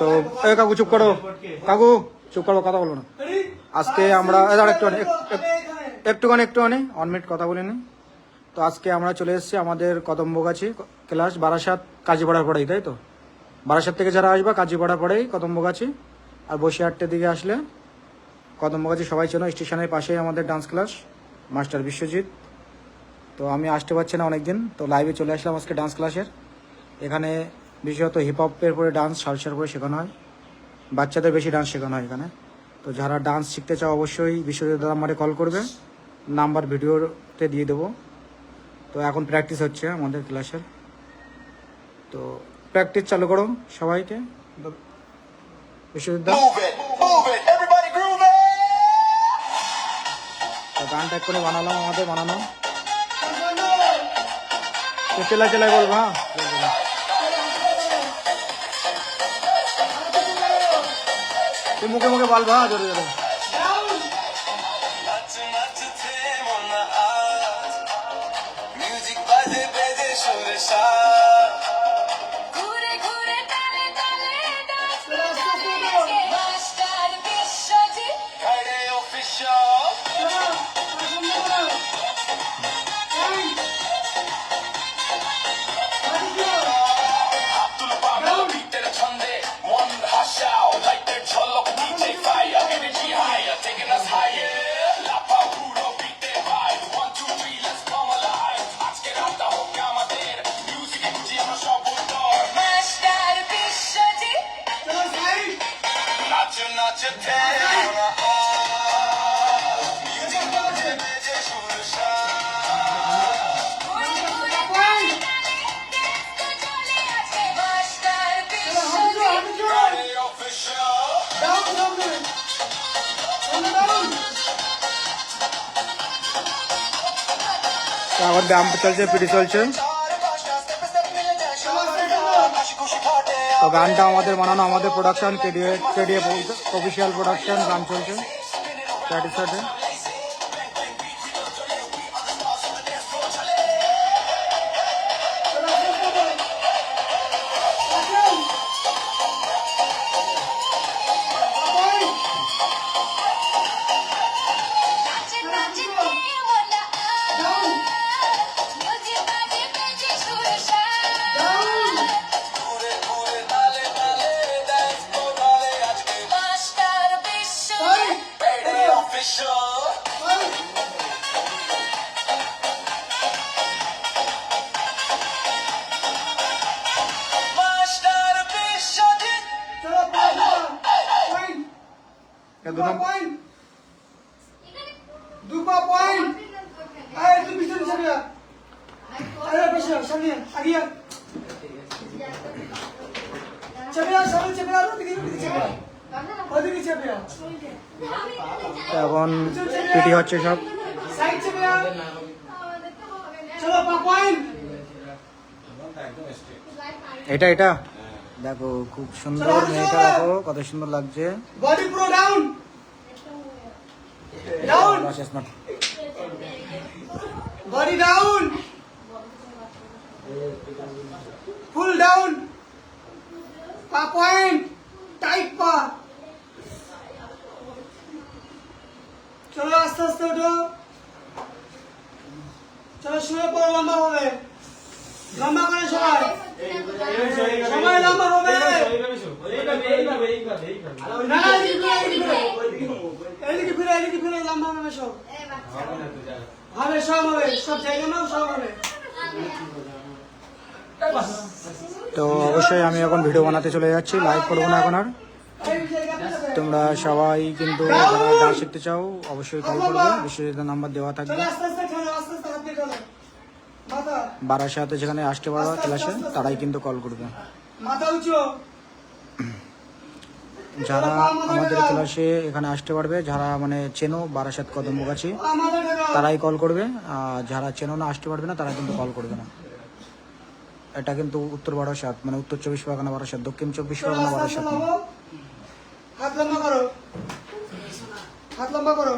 তো, এ কাকু, চুপ করো। কাকু, চুপ করো, কথা বলো না। আজকে আমরা, এ দাঁড়া একটু একটুখানি একটুখানি অন মিনিট কথা বলে নি তো আজকে আমরা চলে এসেছি আমাদের কদম্বগাছি ক্লাস বারাসাত কাজীপাড়ার পরেই, তাই তো? বারাসাত থেকে যারা আসবে কাজীপাড়ার পরেই কদম্বগাছি। আর বসিরহাটের দিকে আসলে কদম্বগাছি সবাই চেনো, স্টেশনের পাশেই আমাদের ডান্স ক্লাস মাস্টার বিশ্বজিৎ। তো আমি আসতে পারছি না অনেকদিন, তো লাইভে চলে আসলাম আজকে ডান্স ক্লাসের এখানে বিশেষত হিপ হপের উপরে ডান্স সালসার পরে শেখানো হয়। বাচ্চাদের বেশি ডান্স শেখানো হয় এখানে। তো যারা ডান্স শিখতে চাও অবশ্যই বিশ্বজিৎ দাদা আমারে কল করবে। নাম্বার ভিডিওতে দিয়ে দেবো। তো এখন প্র্যাকটিস হচ্ছে আমাদের ক্লাসের তো প্র্যাকটিস চালু করো সবাইকে। বিশ্বজিৎ গানটা এক্ষুনি বানালাম আমাদের বানানো। চেলা চেলাই বলব হ্যাঁ? মুখে মুখে বল ভা জোরে জোরে। সুরে সাজ। আবার ব্যায়াম চলছে পিটি চলছে। তো গানটা আমাদের বানানো, আমাদের production KDA KDA official production গান চলছে। প্র্যাকটিস দুপা পয়েন্ট। আরে তুই পিছনে যাবি আরে সামনে এখন পিটি হচ্ছে সব। এটা এটা। দেখো খুব সুন্দর মেয়েটা দেখো কত সুন্দর লাগছে। বডি পুরো ডাউন বাস smart body down full down পা পয়েন্ট টাইট পা চলো আস্তে আস্তে ওঠো। চলো শুয়ে পড়ো লম্বা হবে। লম্বা করে সবাই। সবাই লম্বা হবে। না না এদিকে ফিরে, এদিকে ফিরে। এদিকে ফিরে লম্বা হবে সব। হবে সব হবে সব জায়গা নাও সব হবে। তো অবশ্যই আমি এখন ভিডিও বানাতে চলে যাচ্ছি লাইভ করব না এখন আর। তোমরা সবাই কিন্তু যারা ডান্স শিখতে চাও অবশ্যই কল করবে বিশ্বজিৎ নাম্বার দেওয়া থাকবে। বারাসাতে যেখানে আসতে পারবা ক্লাসে তারাই কিন্তু কল করবে। মাথা উঁচু। যারা আমাদের ক্লাসে এখানে আসতে পারবে যারা মানে চেনো বারাসাত কদমগাছি তারাই কল করবে। আর যারা চেনো না আসতে পারবে না তারা কিন্তু কল করবে না। এটা কিন্তু উত্তর বারাসাত মানে উত্তর চব্বিশ পরগনা বারাসাত দক্ষিণ চব্বিশ পরগনা বারাসাত। হাত লম্বা করো। হাত লম্বা করো।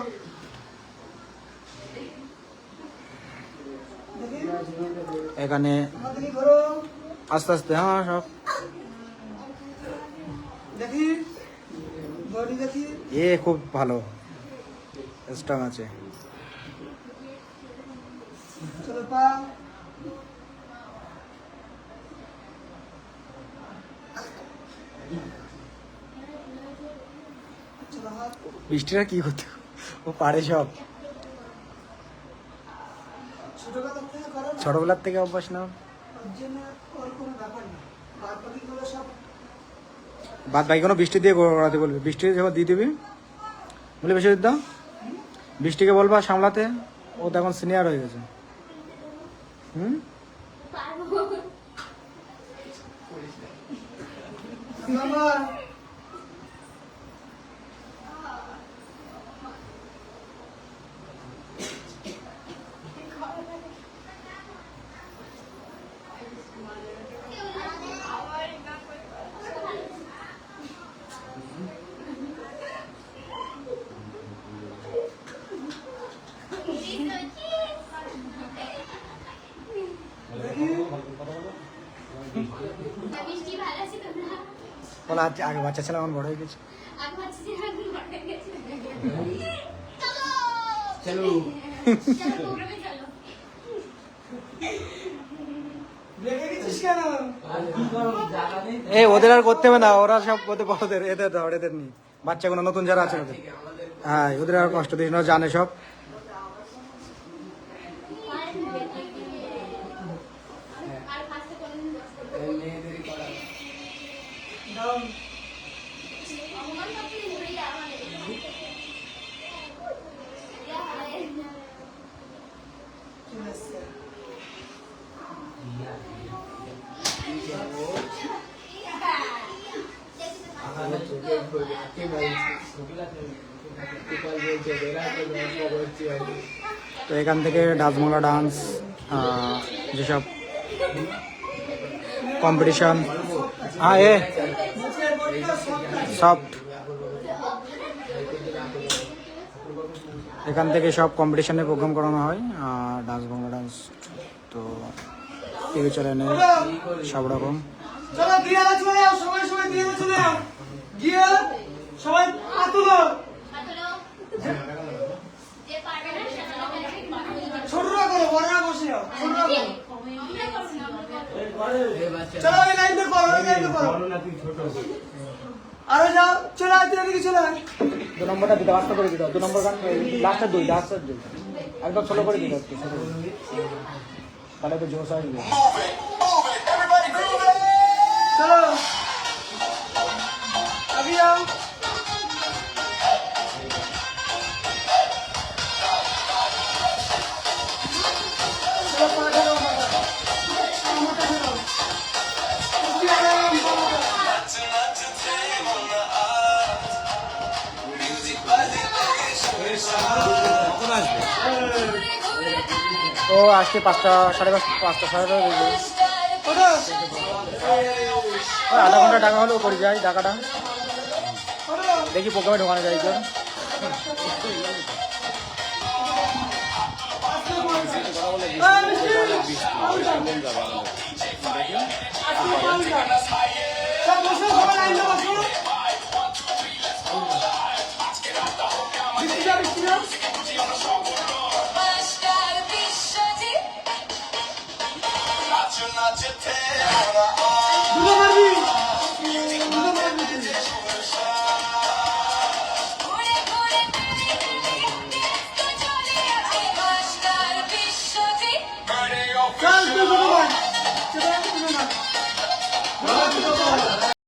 এখানে আস্তে আস্তে হ্যাঁ সব। দেখি। এ খুব ভালো। স্ট্রং আছে। বৃষ্টিটা কি করতে? ও পারে সব। ছোটবেলার থেকে অভ্যাস না বাদ বাকি কোনো বৃষ্টি দিয়ে গড়াতে বলবি। বৃষ্টি যখন দিয়ে দিবি, বলে বেশি দাও। বৃষ্টিকে বলবা সামলাতে, ও তো এখন সিনিয়র হয়ে গেছে। হুম বৃষ্টি ভালো আছে তোমরা বলে আজ আগে বাচ্চা ছেলে আমার বড় হয়ে গেছে। চলো। ওদের আর করতে হবে না ওরা সব ওদের বড়দের এদের ধর এদের নিয়ে। বাচ্চাগুলো নতুন যারা আছে ওদের। হ্যাঁ ওদের আর কষ্ট দিস না জানে সব আর ফার্স্টে কোনদিন বসতে মেয়েদেরই করা ডাউন অমন সব কিছু ঘুরে যা আমাদের চলে এসছে আমার তো এখান থেকে ডাচমোলা ডান্স যেসব কম্পিটিশন হ্যাঁ এ সফট এখান থেকে সব কম্পিটিশনে প্রোগ্রাম করানো হয় আর ডান্স বাংলা ডান্স তো টিভি চ্যানেলে সব রকম। তুলো ছোটরা করো বড়রা বসে যাও ছোটরা করো। চলো ওই লাইনটা করো ওই লাইনটা করো। আরও যাও চলে আয় তুই এদিকে চলে দু নম্বরটা দিতে আস্তে করে দিতে দু নম্বর গান লাস্টের দুই লাস্টের দুই। একদম স্লো করে দিতে। তাহলে তো জোশ আসবে. চলো। আগে যাও। ও আজকে পাঁচটা, সাড়ে পাঁচটা পাঁচটা, সাড়ে পাঁচটা আধা ঘণ্টা টাকা হলেও করে যাই টাকাটা দেখি প্রোগ্রামে ঢোকানো যায় তোর এই not your tell.